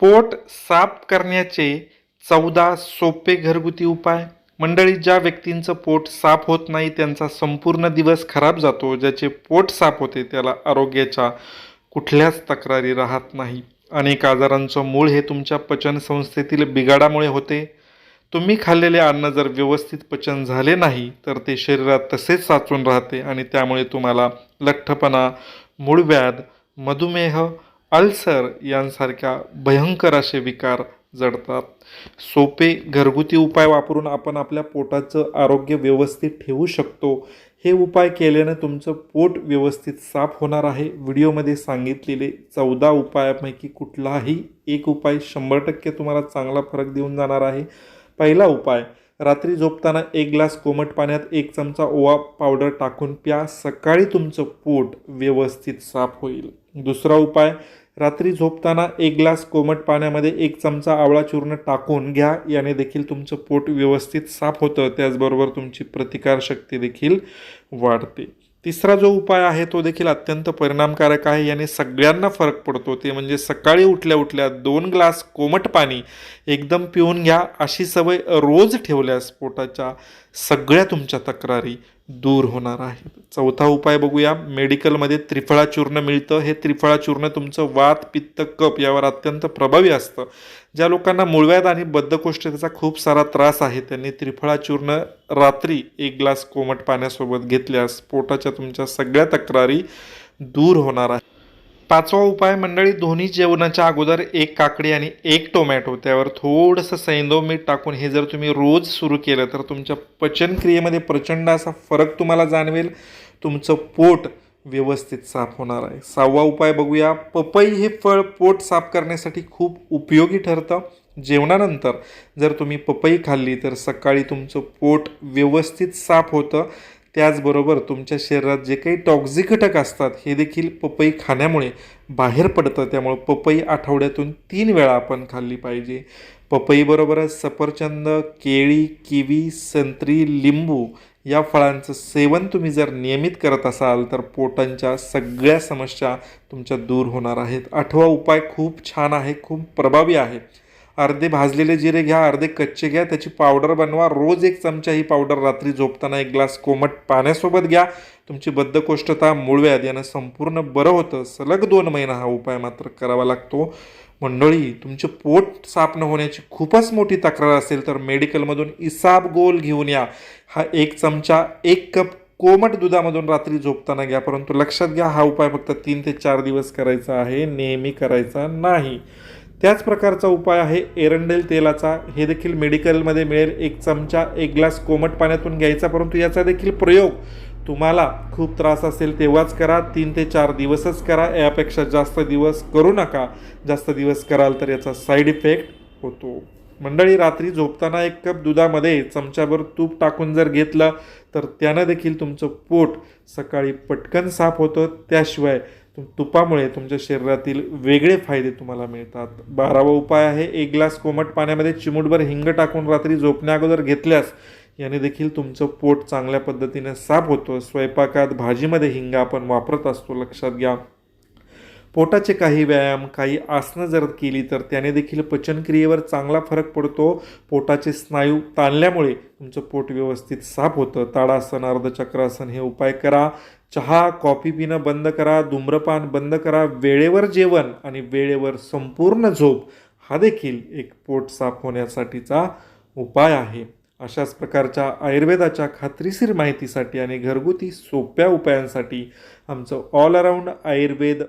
पोट साफ करण्याचे चौदा सोपे घरगुती उपाय. मंडळी ज्या व्यक्तींचं पोट साफ होत नाही त्यांचा संपूर्ण दिवस खराब जातो. ज्याचे पोट साफ होते त्याला आरोग्याच्या कुठल्याच तक्रारी राहत नाही. अनेक आजारांचं मूळ हे तुमच्या पचनसंस्थेतील बिघाडामुळे होते. तुम्ही खाल्लेले अन्न जर व्यवस्थित पचन झाले नाही तर ते शरीरात तसेच साचून राहते आणि त्यामुळे तुम्हाला लठ्ठपणा मूळव्याध मधुमेह अल्सर यांसारख्या भयंकर असे विकार जडतात. सोपे घरगुती उपाय वापरून आपण आपल्या पोटाचं आरोग्य व्यवस्थित ठेवू शकतो. हे उपाय केल्यानं तुमचं पोट व्यवस्थित साफ होणार आहे. व्हिडिओमध्ये सांगितलेले चौदा उपायापैकी कुठलाही एक उपाय शंभर टक्के तुम्हाला चांगला फरक देऊन जाणार आहे. पहिला उपाय रात्री झोपताना एक ग्लास कोमट पाण्यात एक चमचा ओवा पावडर टाकून प्या. सकाळी तुमचं पोट व्यवस्थित साफ होईल. दुसरा उपाय रात्री झोपताना एक ग्लास कोमट पाण्यामध्ये एक चमचा आवळा चूर्ण टाकून घ्या. याने देखील तुमचं पोट व्यवस्थित साफ होतं. त्याचबरोबर तुमची प्रतिकारशक्ती देखील वाढते. तिसरा जो उपाय आहे तो देखील अत्यंत परिणामकारक आहे. याने सगळ्यांना फरक पडतो. ते म्हणजे सकाळी उठल्या उठल्या दोन ग्लास कोमट पाणी एकदम पिऊन घ्या. अशी सवय रोज ठेवल्यास पोटाच्या सगळ्या तुमच्या तक्रारी दूर होणार आहे. चौथा उपाय बघूया. मेडिकलमध्ये त्रिफळा चूर्ण मिळतं. हे त्रिफळा चूर्ण तुमचं वात पित्त कप यावर अत्यंत प्रभावी असतं. ज्या लोकांना मुळव्यात आणि बद्धकोष्ठतेचा खूप सारा त्रास आहे त्यांनी त्रिफळा चूर्ण रात्री एक ग्लास कोमट पाण्यासोबत घेतल्यास पोटाच्या तुमच्या सगळ्या तक्रारी दूर होणार आहे पाचवा उपाय मंडळी दोन्ही जेवणाच्या अगोदर एक काकडी आणि एक टोमॅटो. त्यावर थोडंसं सैंदव मीठ टाकून हे जर तुम्ही रोज सुरू केलं तर तुमच्या पचनक्रियेमध्ये प्रचंड असा फरक तुम्हाला जाणवेल. तुमचं पोट व्यवस्थित साफ होणार आहे. सहावा उपाय बघूया. पपई हे फळ पोट साफ करण्यासाठी खूप उपयोगी ठरतं. जेवणानंतर जर तुम्ही पपई खाल्ली तर सकाळी तुमचं पोट व्यवस्थित साफ होतं. त्याचबरोबर तुमच्या शरीरात जे काही टॉक्झिक घटक असतात हे देखील पपई खाण्यामुळे बाहेर पडतं. त्यामुळं पपई आठवड्यातून तीन वेळा आपण खाल्ली पाहिजे. पपईबरोबरच सफरचंद केळी किवी संत्री लिंबू या फळांचं सेवन तुम्ही जर नियमित करत असाल तर पोटांच्या सगळ्या समस्या तुमच्या दूर होणार आहेत. आठवा उपाय खूप छान आहे खूप प्रभावी आहे. अर्धे भाजलेले जिरे घ्या अर्धे कच्चे घ्या त्याची पावडर बनवा. रोज एक चमचा ही पावडर रात्री झोपताना एक ग्लास कोमट पाण्यासोबत घ्या. तुमची बद्धकोष्ठता मूळव्याध यानं संपूर्ण बरं होतं. सलग दोन महिना हा उपाय मात्र करावा लागतो. मंडळी तुमचे पोट साफ न होण्याची खूपच मोठी तक्रार असेल तर मेडिकलमधून इसाब गोल घेऊन या. हा एक चमचा एक कप कोमट दुधामधून रात्री झोपताना घ्या. परंतु लक्षात घ्या हा उपाय फक्त तीन ते चार दिवस करायचा आहे. नेहमी करायचा नाही. त्याच प्रकारचा उपाय आहे एरंडेल तेलाचा. हे देखील मेडिकलमध्ये मिळेल. एक चमचा एक ग्लास कोमट पाण्यातून घ्यायचा परंतु याचा देखील प्रयोग तुम्हाला खूप त्रास असेल तेव्हाच करा. तीन ते चार दिवसच करा. यापेक्षा जास्त दिवस करू नका. जास्त दिवस कराल तर याचा साईड इफेक्ट होतो. मंडळी रात्री झोपताना एक कप दुधामध्ये चमच्याभर तूप टाकून जर घेतलं तर त्यानं देखील तुमचं पोट सकाळी पटकन साफ होतं. त्याशिवाय तुपामुळे तुमच्या शरीरातील वेगळे फायदे तुम्हाला मिळतात. बारावा उपाय आहे एक ग्लास कोमट पाण्यामध्ये चिमूटभर हिंग टाकून रात्री झोपण्या अगोदर घेतल्यास याने देखील तुमचं पोट चांगल्या पद्धतीने साफ होतं. स्वयंपाकात भाजीमध्ये हिंग आपण वापरत असतो लक्षात घ्या. पोटाचे काही व्यायाम काही आसनं जर केली तर त्याने देखील पचनक्रियेवर चांगला फरक पडतो. पोटाचे स्नायू ताणल्यामुळे तुमचं पोट व्यवस्थित साफ होतं. ताडासन अर्धचक्रासन हे उपाय करा. चहा कॉफी पिणं बंद करा. धूम्रपान बंद करा. वेळेवर जेवण आणि वेळेवर संपूर्ण झोप हा देखील एक पोट साफ होण्यासाठीचा उपाय आहे. अशाच प्रकारच्या आयुर्वेदाच्या खात्रीशीर माहितीसाठी आणि घरगुती सोप्या उपायांसाठी आमचं ऑल अराऊंड आयुर्वेद